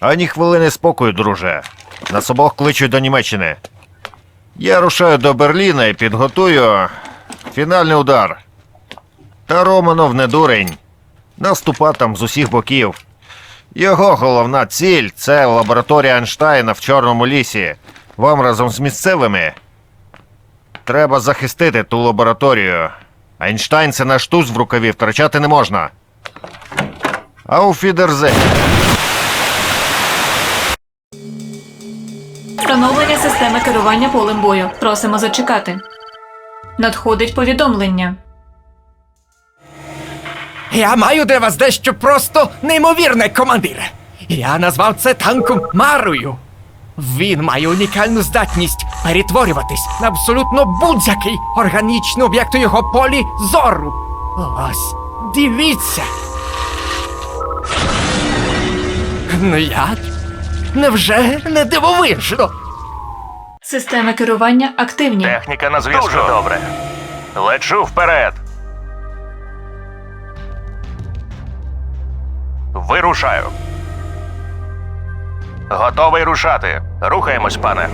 Ані хвилини спокою, друже. Нас обох кличуть до Німеччини. Я рушаю до Берліна і підготую фінальний удар. Та Романов не дурень. Наступа там з усіх боків. Його головна ціль це лабораторія Ейнштейна в Чорному лісі. Вам разом з місцевими. Треба захистити ту лабораторію. Ейнштейн це наш туз в рукаві, втрачати не можна. Ауфідерзе. Встановлення системи керування полем бою. Просимо зачекати. Надходить повідомлення. Я маю для вас дещо просто неймовірне, командире. Я назвав це танком Марою. Він має унікальну здатність перетворюватись на абсолютно будь-який органічний об'єкт у його полі зору. Ось, дивіться. Ну як? Невже не дивовижно? Системи керування активні. Техніка на зв'язку. Дуже добре. Лечу вперед. Вирушаю. Готовий рушати. Рухаємось, пане.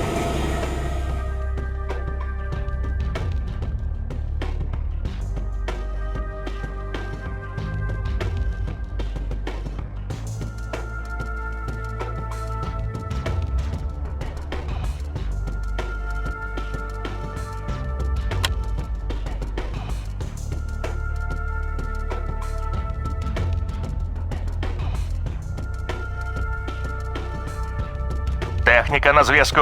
На зв'язку.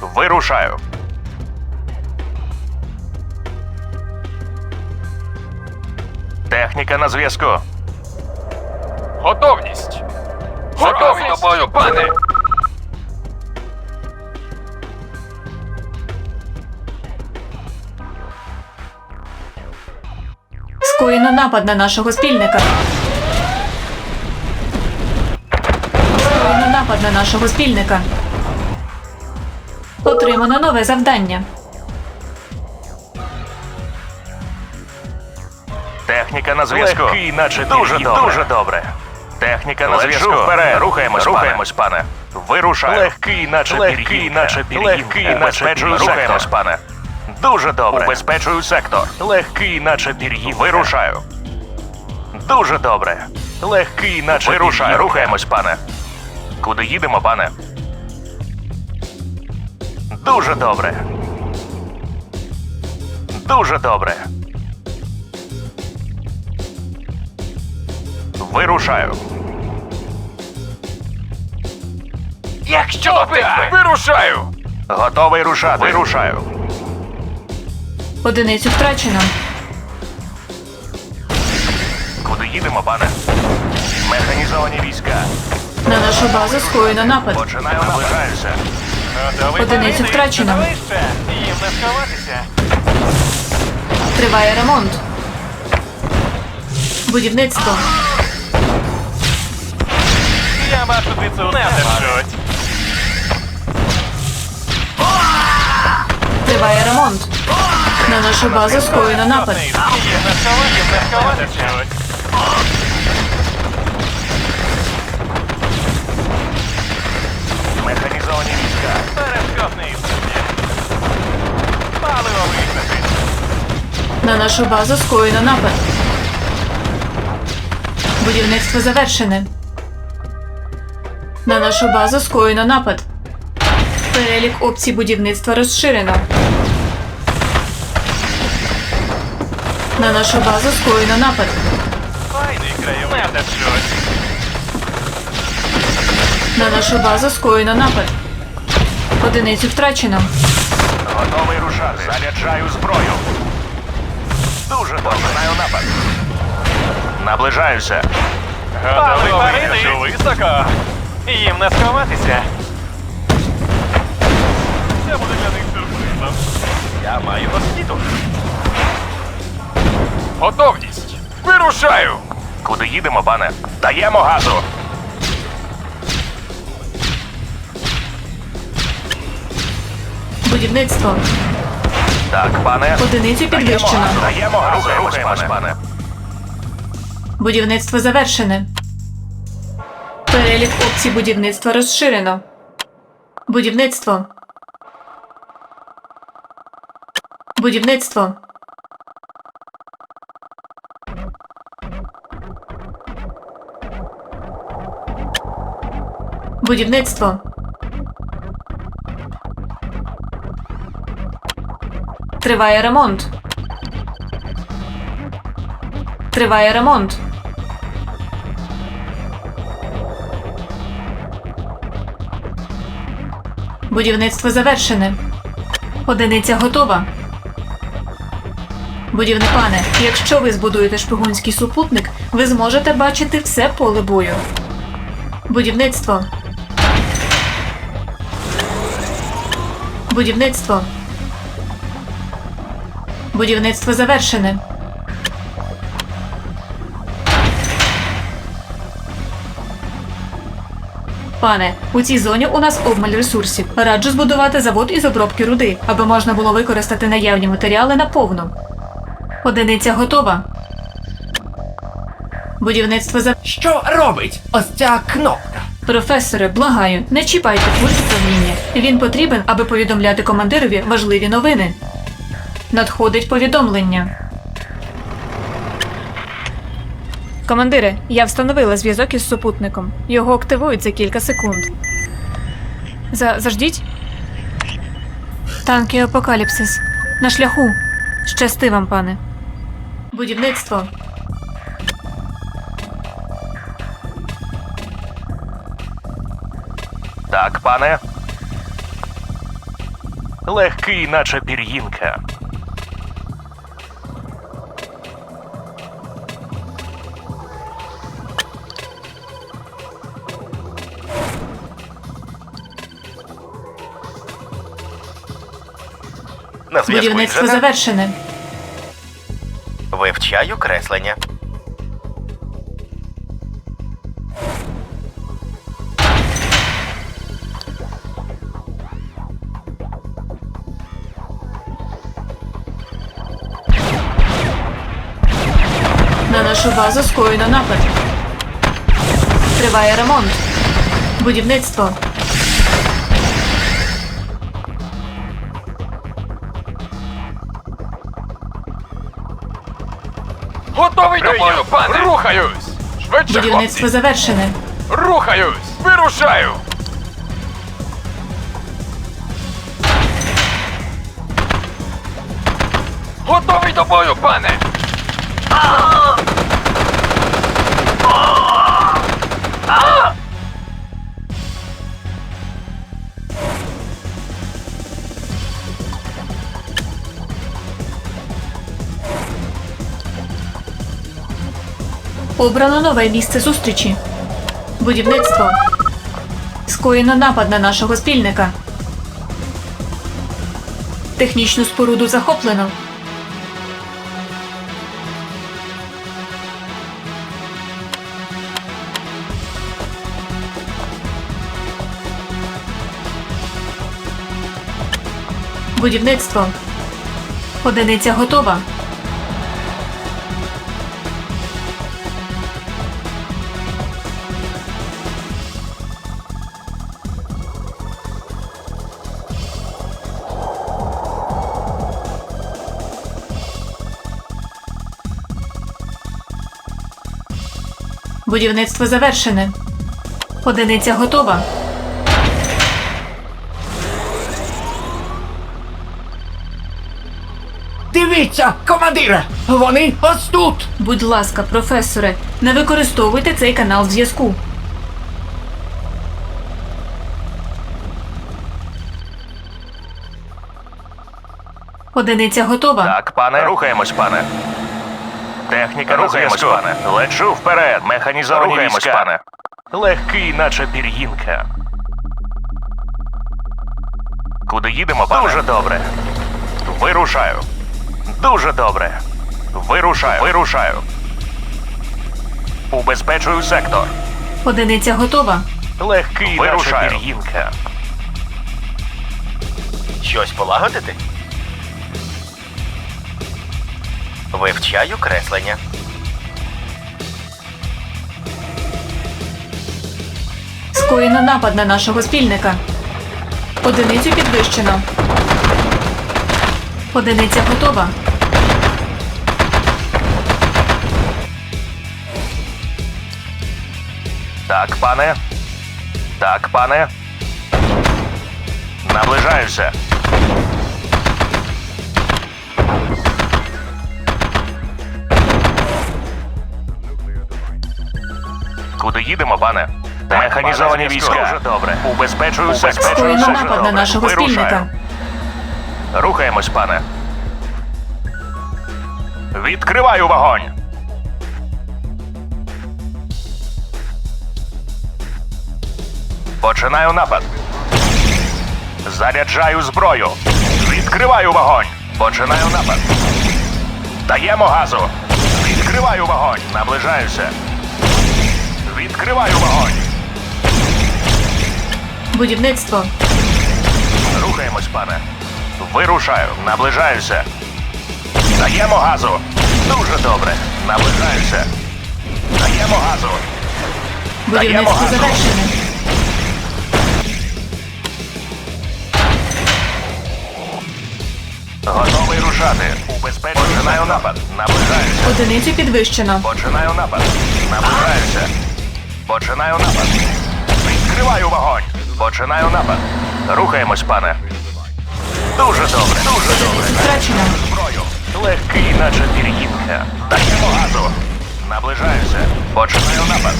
Вирушаю. Техніка на зв'язку. Готовність! Готові до бою, пане! Скоєно напад на нашого спільника. Скоєно напад на нашого спільника. Отримано нове завдання. Техніка на зв'язку. Легкий, наче дуже добре. Дуже добре. Техніка на зв'язку. вперед. Рухаємось, рухаємось, пане. Вирушаю. Легкий, наче Легкий, наче Легкий, наче Убезпечую Рухаємось, пане. Дуже добре. Убезпечую сектор. Легкий, наче пір'їн. Вирушаю. Дуже добре. Легкий, наче Вирушаю. Рухаємось, пане. Куди їдемо, пане? Дуже добре. Дуже добре. Вирушаю. Якщо битви! Вирушаю! Готовий рушати. Вирушаю. Одиницю втрачено. Куди їдемо, пане? Механізовані війська. На нашу базу скоєно напад. Починаю наближаюся. Одиницю втрачено. Їм не сховатися. Триває ремонт. Будівництво. Я бачу, ти це не держуть. Триває ремонт. На нашу базу скоєно напад. Їм не сховатися, Паливо. На нашу базу скоєно напад. Будівництво завершене. На нашу базу скоєно напад. Перелік опцій будівництва розширено. На нашу базу скоєно напад. Файний. На нашу базу скоєно напад. Одиницю втрачено. Готовий рушати. Заряджаю зброю. Дуже добре. Починаю напад. Наближаюся. Паливо вистачить. високо. Їм не сховатися. Це буде для них сюрпризом. Я маю освіту. Готовність! Вирушаю! Куди їдемо, пане? Даємо газу. Будівництво. Так, пане. Одиницю підвищено. Даємо. Рухаємось, пане. Будівництво завершене. Перелік опцій будівництва розширено. Будівництво. Будівництво. Будівництво. Триває ремонт. Триває ремонт. Будівництво завершене. Одиниця готова. Будівник пане, якщо ви збудуєте шпигунський супутник, ви зможете бачити все поле бою. Будівництво. Будівництво. Будівництво завершене. Пане, у цій зоні у нас обмаль ресурсів. Раджу збудувати завод із обробки руди, аби можна було використати наявні матеріали наповну. Одиниця готова. Будівництво за. Що робить ось ця кнопка? Професоре, благаю, не чіпайте пульт управління. Він потрібен, аби повідомляти командирові важливі новини. Надходить повідомлення. Командире, я встановила зв'язок із супутником. Його активують за кілька секунд. За заждіть. Танки Апокаліпсис. На шляху. Щасти вам, пане. Будівництво. Так, пане. Легкий, наче пір'їнка. На зв'язку Будівництво інженер. завершене. Вивчаю креслення. На нашу базу скоєно напад. Триває ремонт. Будівництво. Бою, пане! Рухаюсь! Швидше, Будівництво хлопці! завершене. Рухаюсь! Вирушаю! Готовий до бою, пане! Обрано нове місце зустрічі. Будівництво. Скоєно напад на нашого спільника. Технічну споруду захоплено. Будівництво. Одиниця готова. Будівництво завершене. Одиниця готова. Дивіться, командире! Вони ось тут! Будь ласка, професоре, не використовуйте цей канал зв'язку. Одиниця готова. Так, пане. Рухаємось, пане. Техніка Рухаємось, пане. Лечу вперед. Механізовані Рухаємось, війська. пане. Легкий, наче пір'їнка. Куди їдемо, пане? Дуже добре. Вирушаю. Дуже добре. Вирушаю. Вирушаю. Убезпечую сектор. Одиниця готова. Легкий, Вирушаю. наче пір'їнка. Щось полагодити? Вивчаю креслення. Скоєно напад на нашого спільника. Одиницю підвищено. Одиниця готова. Так, пане. Так, пане. Наближаюся. Куди їдемо, пане? Механізовані війська. Дуже добре. Убезпечую сектор. Скоєно напад на нашого спільника. Рухаємось, пане. Відкриваю вогонь. Починаю напад. Заряджаю зброю. Відкриваю вогонь. Починаю напад. Даємо газу. Відкриваю вогонь. Наближаюся. Відкриваю вогонь. Будівництво. Рухаємось, пане. Вирушаю, наближаюся. Даємо газу. Дуже добре. Наближаюся. Даємо газу. Будівництво газу. завершене. Готовий рушати. Убезпечую. Починаю напад. Наближаюся. Одиницю підвищено. Починаю напад. Наближаюся. Починаю напад. Відкриваю вогонь. Починаю напад. Рухаємось, пане. Дуже добре, дуже добре. Втрачено. зброю. Легкий, наче пір'їнка. Даємо газу. Наближаюся. Починаю напад.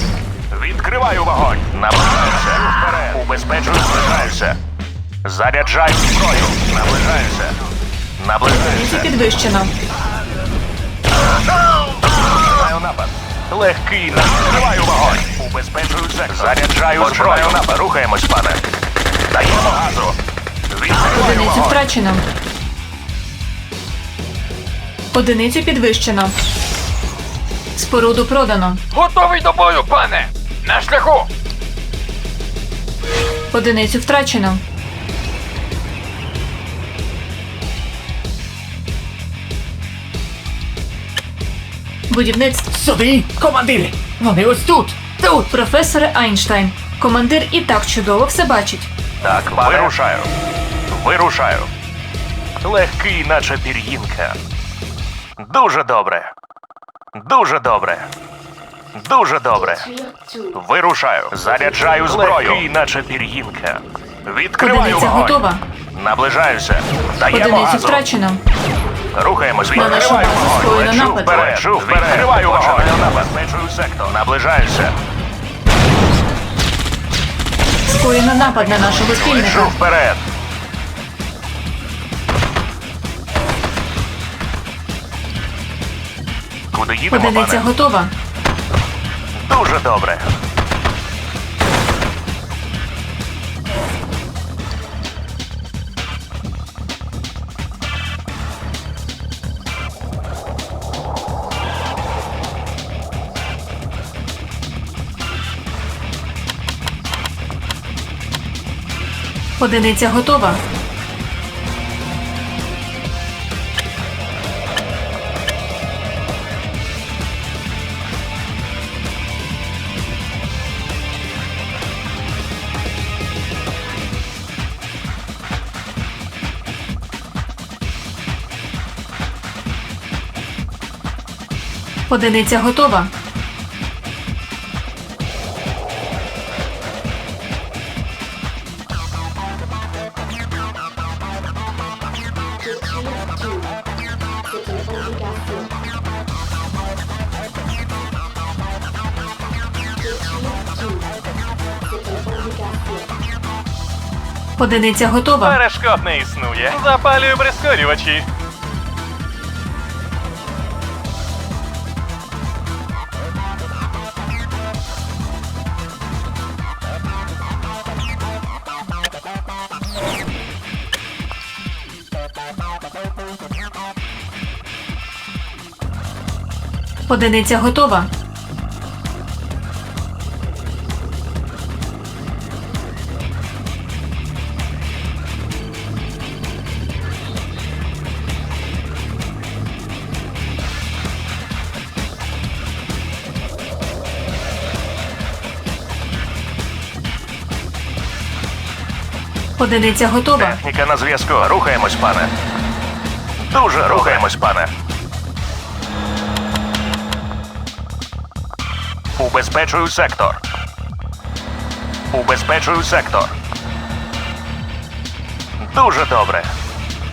Відкриваю вогонь. Наближаюся. Вперед. Убезпечую, наближаюся. Заряджаю зброю. Наближаюся. Наближаюся. підвищено. Починаю напад. Легкий, відкриваю вогонь. Убезпечую сектор. Заряджаю зброю. Рухаємось, пане. Даємо газу. Відкриваю Одиницю вогонь. втрачено. Одиницю підвищено. Споруду продано. Готовий до бою, пане! На шляху! Одиницю втрачено. Будівництво. Сюди, командире! Вони ось тут! Тут! Професоре Айнштайн. Командир і так чудово все бачить. Так, вирушаю. Вирушаю. Легкий, наче пір'їнка. Дуже добре. Дуже добре. Дуже добре. Вирушаю. Заряджаю зброю. Легкий, наче пір'їнка. Відкриваю Одиниця вогонь. готова. Наближаюся. Даємо Одиницю газу. втрачено. Рухаємось. На нашу базу скоєно Лечу напад. вперед. Лечу вперед. Відкриваю вогонь. Забезпечую сектор. Наближаюся. Скоєно напад на нашого Лечу спільника. вперед. Куди їдемо, Одиниця пане? готова. Дуже добре. Одиниця готова. Одиниця готова. Одиниця готова. Перешкод не існує. Запалюю прискорювачі. Одиниця готова. Одиниця готова. Техніка на зв'язку. Рухаємось, пане. Дуже рухаємось, пане. Убезпечую сектор. Убезпечую сектор. Дуже добре.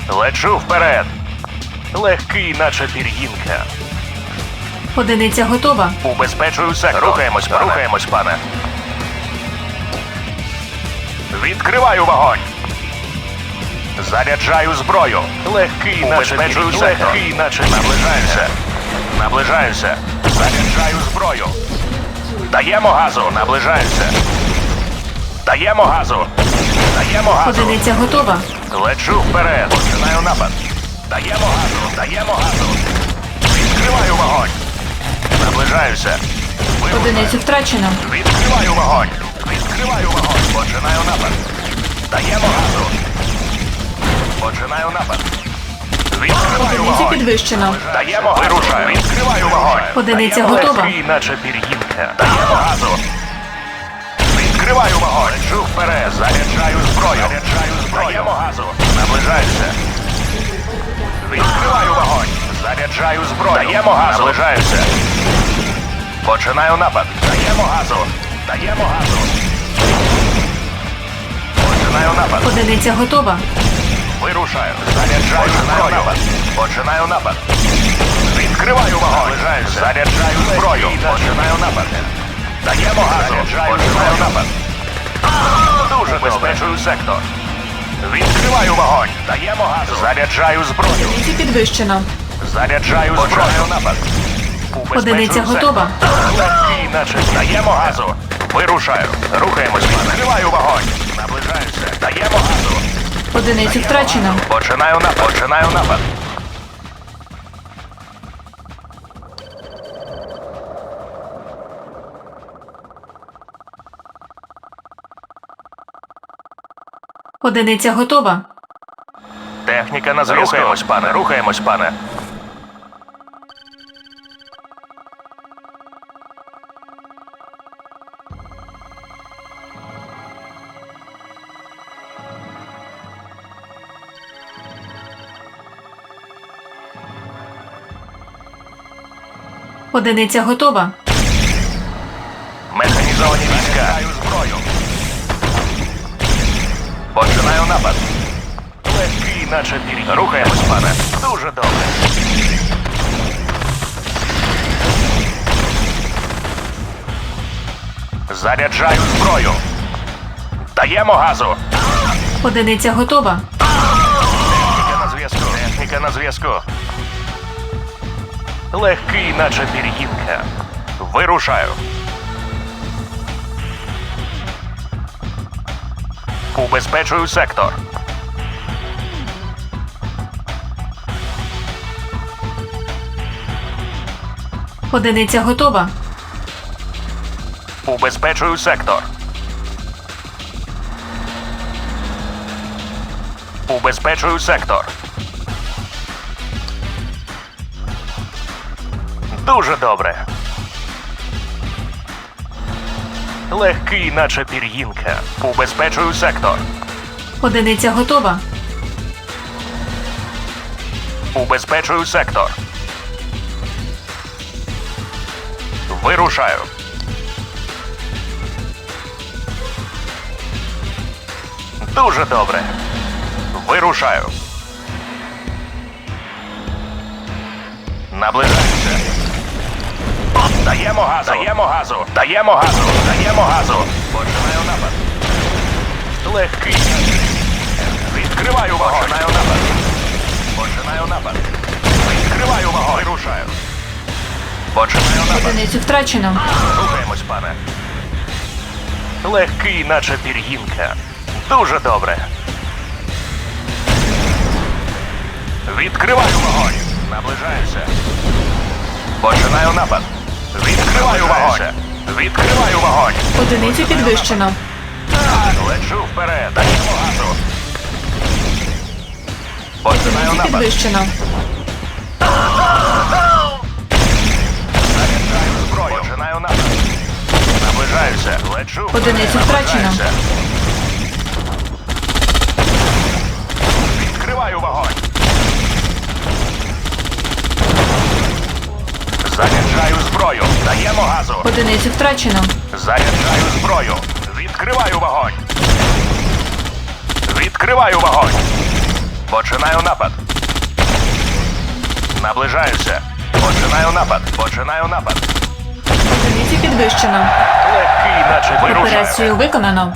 Лечу вперед. Легкий, наче пір'їнка. Одиниця готова. Убезпечую сектор. Рухаємось, пане. Рухаємось, пане. Відкриваю вогонь. Заряджаю зброю. Легкий, наче. Легкий, наче наближаюся. Наближаюся. Заряджаю зброю. Даємо газу, наближаюся. Даємо газу. Даємо газу. Одиниця готова. Лечу вперед. Починаю напад. Даємо газу, даємо газу. Відкриваю вогонь. Наближаюся. Одиницю втрачено. Відкриваю вогонь. Відкриваю вогонь. Починаю напад. Даємо газу. Починаю напад. Відкриваю вогонь. підвищено. Даємо газу. Вирушаю. Відкриваю вогонь. Одиниця готова. легкий, наче пір'їнка. Даємо газу. Відкриваю вогонь. Лечу вперед. Заряджаю зброю. Заряджаю зброю. Даємо газу. Наближаюся. Відкриваю вогонь. Заряджаю зброю. Даємо газу. Наближаюся. Починаю напад. Даємо газу. Даємо газу. Починаю напад. Одиниця готова. Вирушаю. Заряджаю зброю. Починаю напад. Відкриваю вогонь. Заряджаю зброю. Починаю напад. Даємо газу. Починаю напад. Дуже безпечую сектор. Відкриваю вогонь. Даємо газу. Заряджаю зброю. Одиницю підвищено. Заряджаю зброю. напад. Одиниця готова. Легкий, наче даємо газу. Вирушаю. Рухаємось. Відкриваю вогонь. Наближаюся. Даємо газу. Одиницю втрачено. Починаю напад. Починаю напад. Одиниця готова. Техніка на зв'язку. Рухаємось, пане. Рухаємось, пане. Одиниця готова. Механізовані війська. зброю. Починаю напад. Легкий, наче пір'їн. Рухаємось, пане. Дуже добре. Заряджаю зброю. Даємо газу. Одиниця готова. Техніка на зв'язку. Техніка на зв'язку. Легкий, наче пір'їнка. Вирушаю. Убезпечую сектор. Одиниця готова. Убезпечую сектор. Убезпечую сектор. Дуже добре. Легкий, наче пір'їнка. Убезпечую сектор. Одиниця готова. Убезпечую сектор. Вирушаю. Дуже добре. Вирушаю. Наближаюся. Даємо газу. Даємо газу. Даємо газу. Даємо газу. Починаю напад. Легкий. Відкриваю вогонь. Починаю напад. Починаю напад. Відкриваю вогонь. Вирушаю. Починаю напад. Одиницю втрачено. Рухаємось, пане. Легкий, наче пір'їнка. Дуже добре. Відкриваю вогонь. Наближаюся. Починаю напад. Відкриваю вогонь. Відкриваю вогонь. Одиницю підвищено. Лечу вперед. Даємо газу. Починаю Одиницю напад. підвищено. Заряджаю зброю. Починаю напад. Наближаюся. Лечу. вперед. Одиницю втрачено. Наближаюся. Відкриваю вогонь. Заряджаю зброю. Даємо газу. Одиницю втрачено. Заряджаю зброю. Відкриваю вогонь. Відкриваю вогонь. Починаю напад. Наближаюся. Починаю напад. Починаю напад. Одиницю підвищено. Легкий, наче вирушаю. Операцію виконано.